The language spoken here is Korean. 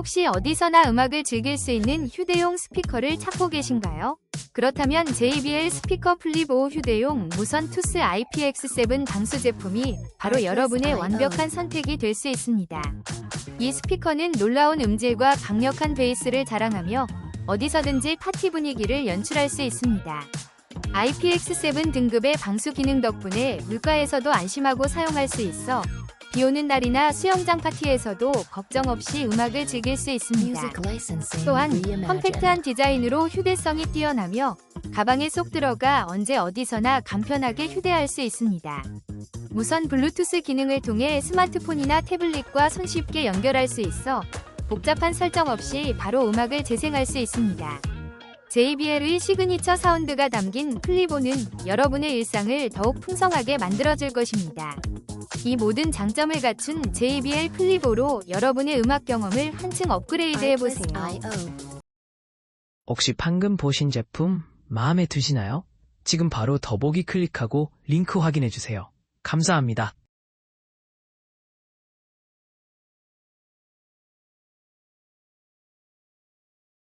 혹시 어디서나 음악을 즐길 수 있는 휴대용 스피커를 찾고 계신가요? 그렇다면 JBL 스피커 플립 5 휴대용 무선 투스 IPX7 방수 제품이 바로 여러분의 완벽한 선택이 될 수 있습니다. 이 스피커는 놀라운 음질과 강력한 베이스를 자랑하며 어디서든지 파티 분위기를 연출할 수 있습니다. IPX7 등급의 방수 기능 덕분에 물가에서도 안심하고 사용할 수 있어 비 오는 날이나 수영장 파티에서도 걱정 없이 음악을 즐길 수 있습니다. 또한 컴팩트한 디자인으로 휴대성이 뛰어나며 가방에 쏙 들어가 언제 어디서나 간편하게 휴대할 수 있습니다. 무선 블루투스 기능을 통해 스마트폰이나 태블릿과 손쉽게 연결할 수 있어 복잡한 설정 없이 바로 음악을 재생할 수 있습니다. JBL의 시그니처 사운드가 담긴 플리보는 여러분의 일상을 더욱 풍성하게 만들어줄 것입니다. 이 모든 장점을 갖춘 JBL 플리보로 여러분의 음악 경험을 한층 업그레이드 해보세요. 혹시 방금 보신 제품 마음에 드시나요? 지금 바로 더보기 클릭하고 링크 확인해 주세요. 감사합니다.